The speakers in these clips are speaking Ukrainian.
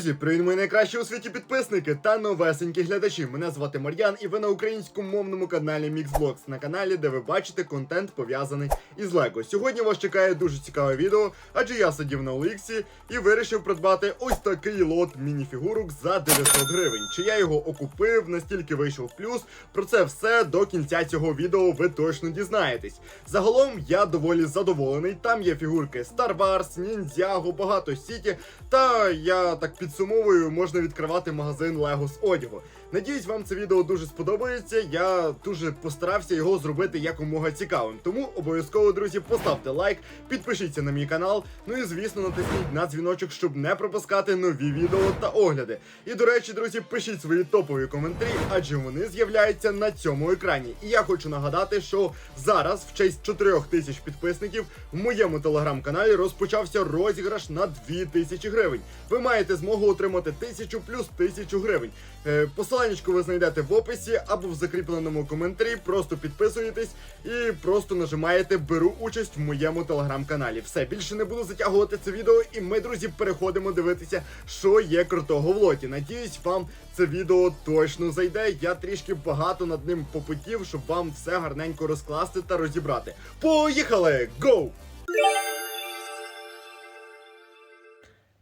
Друзі, привіт, мої найкращі у світі підписники та новесенькі глядачі. Мене звати Мар'ян, і ви на українськомовному каналі MixBlogs, на каналі, де ви бачите контент пов'язаний із Лего. Сьогодні вас чекає дуже цікаве відео, адже я сидів на Оліксі і вирішив придбати ось такий лот мініфігурок за 900 гривень. Чи я його окупив, настільки вийшов плюс. Про це все до кінця цього відео ви точно дізнаєтесь. Загалом я доволі задоволений. Там є фігурки Star Wars, Ніндзяго, багато Сіті. Та я так підсумовую, можна відкривати магазин Лего з одягу. Надіюсь, вам це відео дуже сподобається. Я дуже постарався його зробити якомога цікавим. Тому обов'язково, друзі, поставте лайк, підпишіться на мій канал. Ну і звісно, натисніть на дзвіночок, щоб не пропускати нові відео та огляди. І до речі, друзі, пишіть свої топові коментарі, адже вони з'являються на цьому екрані. І я хочу нагадати, що зараз, в честь 4 тисяч підписників, в моєму телеграм-каналі розпочався розіграш на 2000 гривень. Ви маєте змогу отримати 1000 плюс 1000 гривень. Е, Посиланнячко ви знайдете в описі або в закріпленому коментарі. Просто підписуєтесь і просто нажимаєте Беру участь в моєму телеграм-каналі. Все більше не буду затягувати це відео, і ми, друзі, переходимо дивитися, що є крутого в лоті. Надіюсь, вам це відео точно зайде. Я трішки багато над ним попутів, щоб вам все гарненько розкласти та розібрати. Поїхали! Гоу!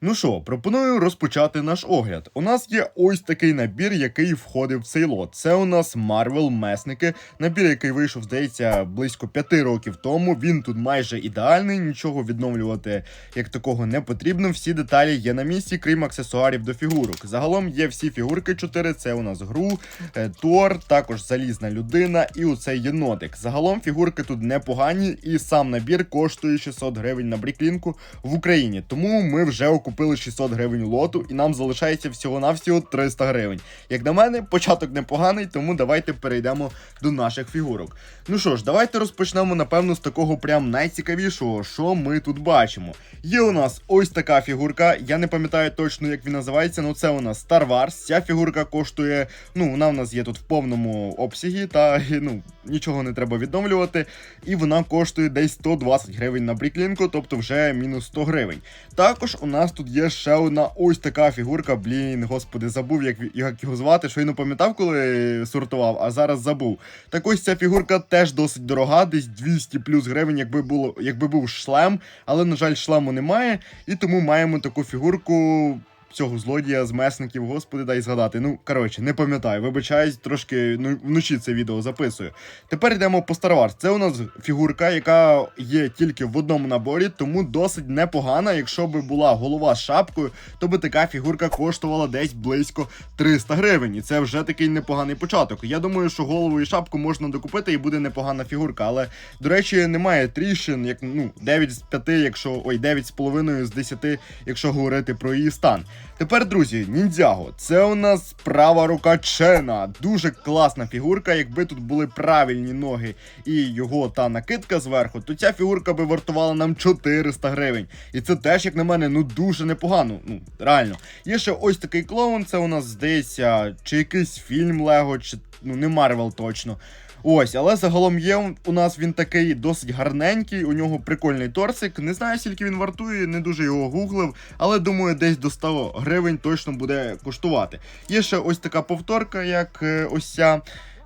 Ну що, пропоную розпочати наш огляд. У нас є ось такий набір, який входив в цей лот. Це у нас Marvel Месники. Набір, який вийшов, здається, близько 5 років тому. Він тут майже ідеальний, нічого відновлювати як такого не потрібно. Всі деталі є на місці, крім аксесуарів до фігурок. Загалом є всі фігурки 4. Це у нас гру, е, Тор, також залізна людина і оцей єнотик. Загалом фігурки тут непогані, і сам набір коштує 600 гривень на бріклінку в Україні. Тому ми вже купили 600 гривень лоту, і нам залишається всього-навсього 300 гривень. Як на мене, початок непоганий, тому давайте перейдемо до наших фігурок. Ну що ж, давайте розпочнемо, напевно, з такого прям найцікавішого, що ми тут бачимо. Є у нас ось така фігурка, я не пам'ятаю точно, як він називається, але це у нас Star Wars. Ця фігурка коштує, ну, вона у нас є тут в повному обсягі, та ну, нічого не треба відновлювати. І вона коштує десь 120 гривень на бріклінку, тобто вже мінус 100 гривень. Також у нас тут є ще одна ось така фігурка. Блін, господи, забув, як, як його звати. Щойно пам'ятав, коли сортував, а зараз забув. Так ось ця фігурка теж досить дорога, десь 200 плюс гривень, якби було, якби був шлем, але, на жаль, шлему немає. І тому маємо таку фігурку. Цього злодія з месників, господи, дай згадати. Ну, коротше, не пам'ятаю, вибачаюсь, трошки ну, вночі це відео записую. Тепер йдемо по Star Wars. Це у нас фігурка, яка є тільки в одному наборі, тому досить непогана. Якщо би була голова з шапкою, то би така фігурка коштувала десь близько 300 гривень. І це вже такий непоганий початок. Я думаю, що голову і шапку можна докупити і буде непогана фігурка. Але, до речі, немає тріщин, як ну, 9 з 5, якщо ой, 9 з половиною з 10, якщо говорити про її стан. Тепер, друзі, ніндзяго. Це у нас права рука Чена. Дуже класна фігурка. Якби тут були правильні ноги і його та накидка зверху, то ця фігурка би вартувала нам 400 гривень. І це теж, як на мене, ну дуже непогано. Ну, реально. Є ще ось такий клоун. Це у нас здається, чи якийсь фільм Лего, чи ну не Марвел точно. Ось, але загалом є у нас він такий досить гарненький, у нього прикольний торсик. Не знаю, скільки він вартує, не дуже його гуглив, але думаю, десь до 100 гривень точно буде коштувати. Є ще ось така повторка, як е, ось ця.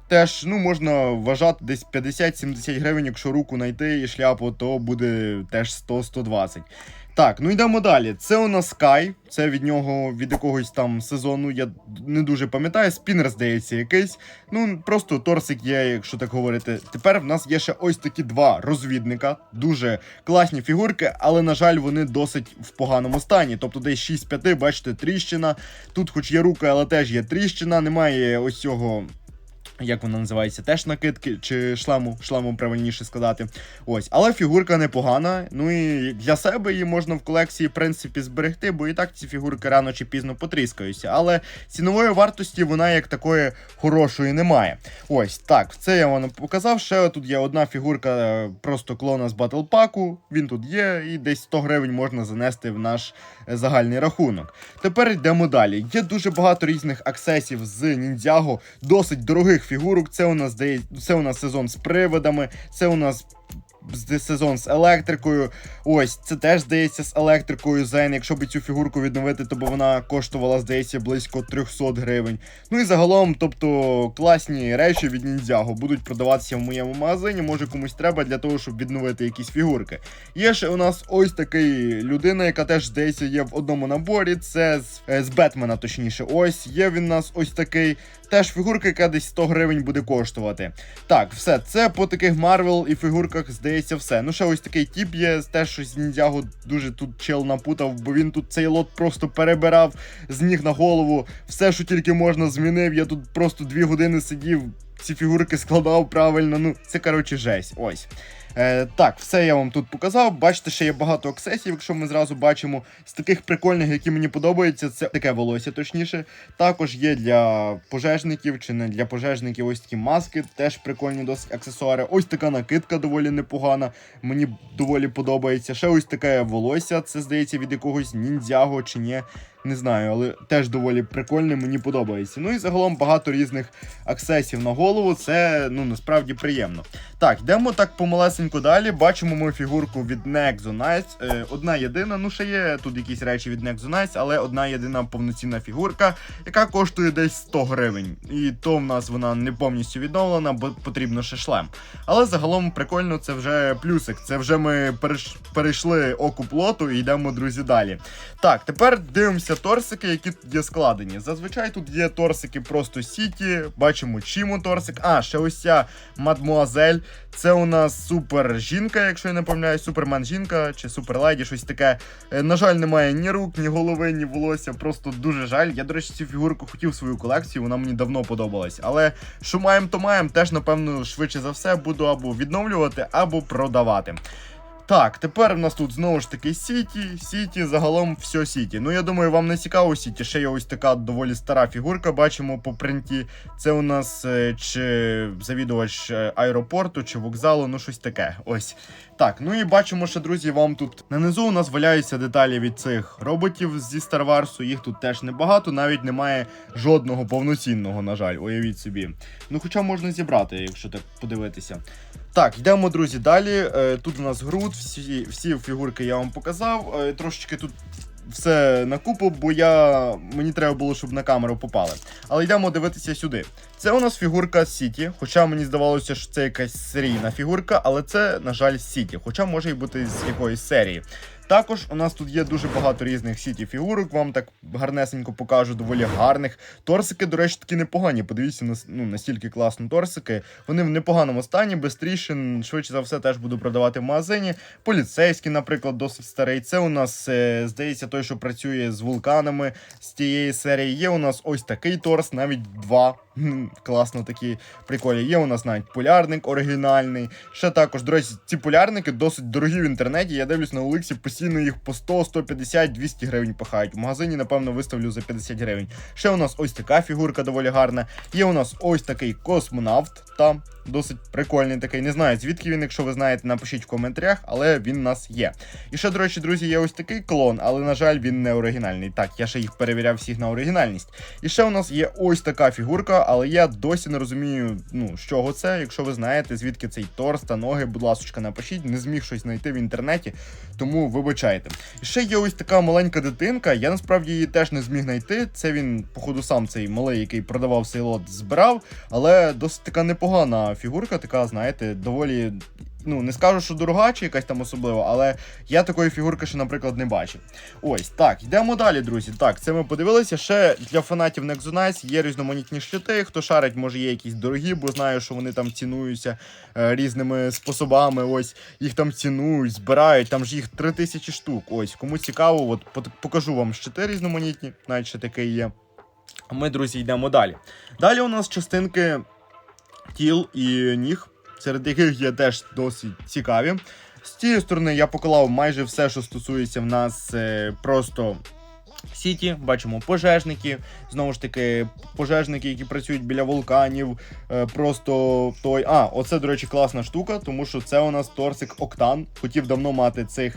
Теж ну, можна вважати десь 50-70 гривень, якщо руку знайти і шляпу, то буде теж 100-120. Так, ну йдемо далі. Це у нас Sky, це від нього від якогось там сезону, я не дуже пам'ятаю, спінер, здається, якийсь. Ну, просто торсик є, якщо так говорити. Тепер в нас є ще ось такі два розвідника, дуже класні фігурки, але, на жаль, вони досить в поганому стані. Тобто десь 6-5, бачите, тріщина. Тут, хоч є рука, але теж є тріщина, немає ось цього. Як вона називається, теж накидки чи шлему, шлему правильніше сказати. Ось, але фігурка непогана. Ну і для себе її можна в колекції, в принципі, зберегти, бо і так ці фігурки рано чи пізно потріскаються. Але цінової вартості вона як такої хорошої немає. Ось так, це я вам показав. Ще тут є одна фігурка е, просто клона з Pack, Він тут є, і десь 100 гривень можна занести в наш е, загальний рахунок. Тепер йдемо далі. Є дуже багато різних аксесів з ніндзяго, досить дорогих фігурок. Це у нас дає, це у нас сезон з привидами, це у нас сезон з електрикою. Ось, це теж здається з електрикою Зен. Якщо б цю фігурку відновити, то б вона коштувала, здається, близько 300 гривень. Ну і загалом, тобто, класні речі від Ніндзяго будуть продаватися в моєму магазині. Може комусь треба для того, щоб відновити якісь фігурки. Є ще у нас ось такий людина, яка теж здається є в одному наборі. Це з, е, з Бетмена, точніше. Ось є він у нас ось такий. Теж фігурка, яка десь 100 гривень буде коштувати. Так, все, це по таких Марвел і фігурках здається все. Ну ще ось такий тіп є, теж щось ніндзягу дуже тут чел напутав, бо він тут цей лот просто перебирав з ніг на голову. Все, що тільки можна, змінив. Я тут просто дві години сидів, ці фігурки складав правильно. Ну, це коротше жесть. Ось. Е, так, все я вам тут показав. Бачите, ще є багато аксесів, якщо ми зразу бачимо з таких прикольних, які мені подобаються, це таке волосся, точніше. Також є для пожежників чи не для пожежників ось такі маски, теж прикольні досить аксесуари. Ось така накидка доволі непогана. Мені доволі подобається. Ще ось таке волосся, це здається від якогось ніндзяго чи ні. Не знаю, але теж доволі прикольне, мені подобається. Ну і загалом багато різних аксесів на голову. Це ну насправді приємно. Так, йдемо так помалесенько далі. Бачимо ми фігурку від Nexonice. Е, одна єдина, ну ще є тут якісь речі від Nexonice, але одна єдина повноцінна фігурка, яка коштує десь 100 гривень. І то в нас вона не повністю відновлена, бо потрібно ще шлем. Але загалом прикольно, це вже плюсик. Це вже ми перейшли окуп лоту і йдемо, друзі, далі. Так, тепер дивимося торсики, які є складені. Зазвичай тут є торсики просто Сіті, бачимо Чіму торсик. А, ще ось ця мадмуазель. Це у нас супер жінка, якщо я не помиляюсь, супермен жінка чи суперледі, щось таке. Е, На жаль, немає ні рук, ні голови, ні волосся. Просто дуже жаль. Я, до речі, цю фігурку хотів в свою колекцію, вона мені давно подобалась. Але що маємо, то маємо, теж, напевно, швидше за все буду або відновлювати, або продавати. Так, тепер в нас тут знову ж таки Сіті, Сіті, загалом все Сіті. Ну я думаю, вам не цікаво Сіті. Ще є ось така доволі стара фігурка, бачимо по принті. Це у нас е, чи завідувач е, аеропорту, чи вокзалу, ну щось таке. Ось. Так, ну і бачимо, що, друзі, вам тут нанизу у нас валяються деталі від цих роботів зі Star Wars. Їх тут теж небагато, навіть немає жодного повноцінного, на жаль, уявіть собі. Ну, хоча можна зібрати, якщо так подивитися. Так, йдемо, друзі, далі. Е, Тут у нас груд, всі, всі фігурки я вам показав. Е, Трошечки тут все на купу, бо я мені треба було, щоб на камеру попали. Але йдемо дивитися сюди. Це у нас фігурка Сіті, хоча мені здавалося, що це якась серійна фігурка, але це, на жаль, Сіті, хоча може і бути з якоїсь серії. Також у нас тут є дуже багато різних сіті фігурок, вам так гарнесенько покажу, доволі гарних. Торсики, до речі, такі непогані. Подивіться на ну, настільки класно торсики. Вони в непоганому стані, бистріше, швидше за все, теж буду продавати в магазині. Поліцейський, наприклад, досить старий. Це у нас, е, здається, той, що працює з вулканами з тієї серії. Є у нас ось такий торс, навіть два. Класно такі приколі. Є у нас навіть полярник оригінальний. Ще також, до речі, ці полярники досить дорогі в інтернеті. Я дивлюсь на Олексі, постійно їх по 100, 150, 200 гривень пахають. В магазині, напевно, виставлю за 50 гривень. Ще у нас ось така фігурка доволі гарна. Є у нас ось такий космонавт. Там досить прикольний такий. Не знаю, звідки він, якщо ви знаєте, напишіть в коментарях, але він у нас є. І ще, до речі, друзі, є ось такий клон, але, на жаль, він не оригінальний. Так, я ще їх перевіряв всіх на оригінальність. І ще у нас є ось така фігурка, але я досі не розумію, ну, з чого це. Якщо ви знаєте, звідки цей торс та ноги, будь ласка, напишіть, не зміг щось знайти в інтернеті, тому вибачайте. Ще є ось така маленька дитинка. Я насправді її теж не зміг знайти. Це він, походу, сам цей малий, який продавав цей лот, збирав, але досить така непогана фігурка, така, знаєте, доволі. Ну, не скажу, що дорога чи якась там особлива, але я такої фігурки ще, наприклад, не бачив. Ось, так, йдемо далі, друзі. Так, це ми подивилися. Ще для фанатів Nexonice є різноманітні щити. Хто шарить, може є якісь дорогі, бо знаю, що вони там цінуються е, різними способами. Ось їх там цінують, збирають. Там ж їх 3000 штук. Ось, кому цікаво, от покажу вам щити різноманітні, навіть ще таке є. А ми, друзі, йдемо далі. Далі у нас частинки тіл і ніг, серед яких є теж досить цікаві. З цієї сторони я поклав майже все, що стосується в нас е, просто Сіті, бачимо пожежники, знову ж таки, пожежники, які працюють біля вулканів. е, Просто той. А, оце, до речі, класна штука, тому що це у нас торсик Октан. Хотів давно мати цих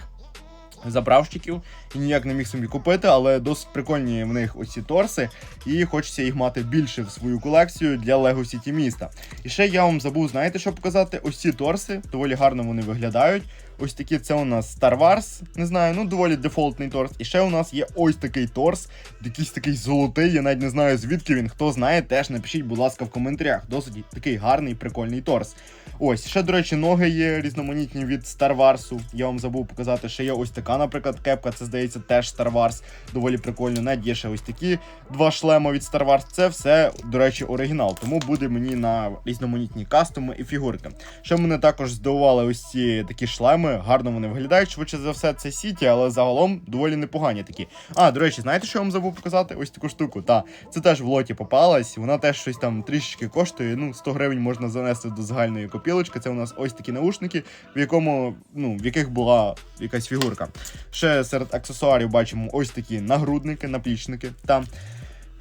заправщиків і ніяк не міг собі купити, але досить прикольні в них оці торси, і хочеться їх мати більше в свою колекцію для Lego City міста. І ще я вам забув, знаєте, що показати? Ось ці торси, доволі гарно вони виглядають. Ось такі це у нас Star Wars, не знаю, ну доволі дефолтний торс. І ще у нас є ось такий торс, якийсь такий золотий, я навіть не знаю звідки він. Хто знає, теж напишіть, будь ласка, в коментарях. Досить такий гарний, прикольний торс. Ось, ще, до речі, ноги є різноманітні від Star Wars. Я вам забув показати, ще є ось така, наприклад, кепка, це здається теж Star Wars. Доволі прикольно. Навіть є ще ось такі два шлема від Star Wars. Це все, до речі, оригінал. Тому буде мені на різноманітні кастоми і фігурки. Ще мене також здивували ось ці такі шлеми. Гарно вони виглядають. Швидше за все, це Сіті, але загалом доволі непогані такі. А, до речі, знаєте, що я вам забув показати? Ось таку штуку. Та, це теж в лоті попалась. Вона теж щось там трішечки коштує. Ну, 100 гривень можна занести до загальної копілочки. Це у нас ось такі наушники, в якому, ну, в яких була якась фігурка. Ще серед аксесуарів бачимо ось такі нагрудники, наплічники. Там.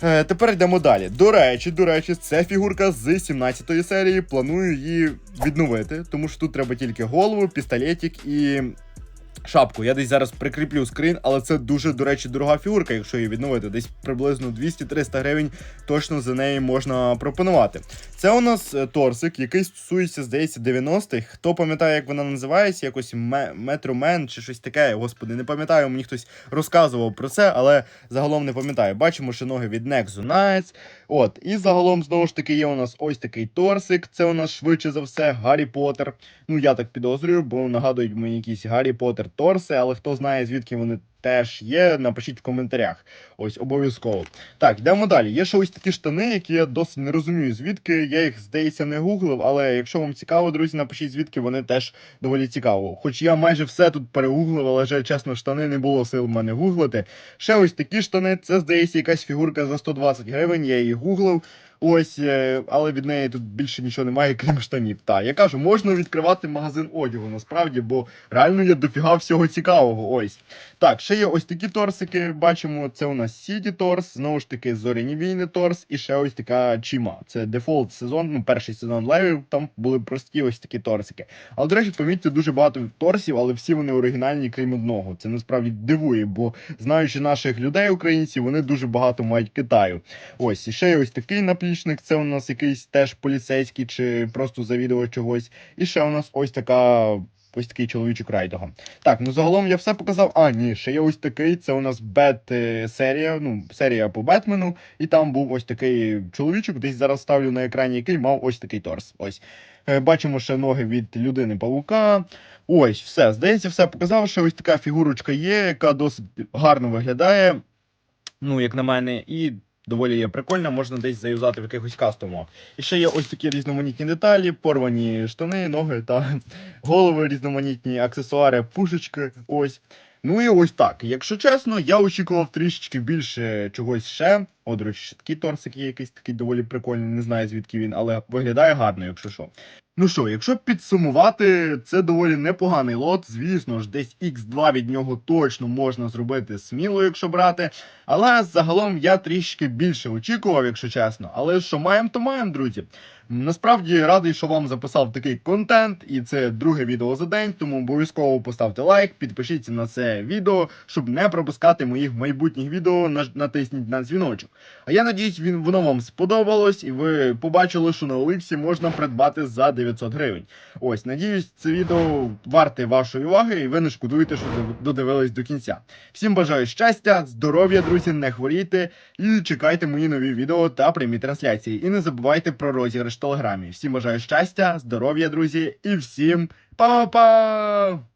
Е, тепер йдемо далі. До речі, до речі, це фігурка з 17-ї серії. Планую її відновити, тому що тут треба тільки голову, пістолетик і шапку. Я десь зараз прикріплю скрін, але це дуже, до речі, дорога фігурка, якщо її відновити. Десь приблизно 200-300 гривень точно за неї можна пропонувати. Це у нас е, торсик, який стосується, здається, 90-х. Хто пам'ятає, як вона називається, якось Метромен чи щось таке. Господи, не пам'ятаю, мені хтось розказував про це, але загалом не пам'ятаю. Бачимо, що ноги від Nexo Knights. От, і загалом, знову ж таки, є у нас ось такий торсик. Це у нас швидше за все Гаррі Поттер. Ну, я так підозрюю, бо нагадують мені якісь Гаррі Поттер торси, але хто знає, звідки вони теж є, напишіть в коментарях. Ось обов'язково. Так, йдемо далі. Є ще ось такі штани, які я досить не розумію, звідки. Я їх, здається, не гуглив, але якщо вам цікаво, друзі, напишіть звідки вони теж доволі цікаво. Хоч я майже все тут перегуглив, але вже чесно, штани не було сил мене гуглити. Ще ось такі штани, це здається якась фігурка за 120 гривень, я її гуглив. Ось, е, але від неї тут більше нічого немає, крім штанів. Та я кажу, можна відкривати магазин одягу насправді, бо реально є дофіга всього цікавого. Ось. Так, ще є ось такі торсики. Бачимо, це у нас Сіті Торс, знову ж таки, зоряні війни Торс, і ще ось така Чіма. Це дефолт сезон, ну, перший сезон левів, там були прості ось такі торсики. Але, до речі, помітьте, дуже багато торсів, але всі вони оригінальні, крім одного. Це насправді дивує, бо знаючи наших людей, українців, вони дуже багато мають Китаю. Ось, і ще ось такий наплічник, це у нас якийсь теж поліцейський чи просто завідувач чогось. І ще у нас ось така. Ось такий чоловічок райдого. Так, ну загалом я все показав. А, ні, ще є ось такий. Це у нас бет е, ну, серія по Бетмену. І там був ось такий чоловічок, десь зараз ставлю на екрані, який мав ось такий торс. Ось. Е, Бачимо ще ноги від людини павука. Ось, все. Здається, все показав, що ось така фігурочка є, яка досить гарно виглядає. Ну, як на мене, і доволі є прикольна, можна десь заюзати в якихось кастомах. І ще є ось такі різноманітні деталі, порвані штани, ноги та голови різноманітні, аксесуари, пушечки. Ось. Ну і ось так. Якщо чесно, я очікував трішечки більше чогось ще. До такий торсик є якийсь такий доволі прикольний, не знаю звідки він, але виглядає гарно, якщо що. Ну що, якщо підсумувати, це доволі непоганий лот. Звісно ж, десь X2 від нього точно можна зробити сміло, якщо брати. Але загалом я трішки більше очікував, якщо чесно. Але що маємо, то маємо, друзі. Насправді радий, що вам записав такий контент, і це друге відео за день. Тому обов'язково поставте лайк, підпишіться на це відео, щоб не пропускати моїх майбутніх відео. Натисніть на дзвіночок. А я надіюсь, він воно вам сподобалось, і ви побачили, що на Оликсі можна придбати за 900 гривень. Ось, надіюсь, це відео варте вашої уваги, і ви не шкодуєте, що додивились до кінця. Всім бажаю щастя, здоров'я, друзі, не хворійте і чекайте мої нові відео та прямі трансляції. І не забувайте про розіграш в телеграмі. Всім бажаю щастя, здоров'я, друзі, і всім па-па!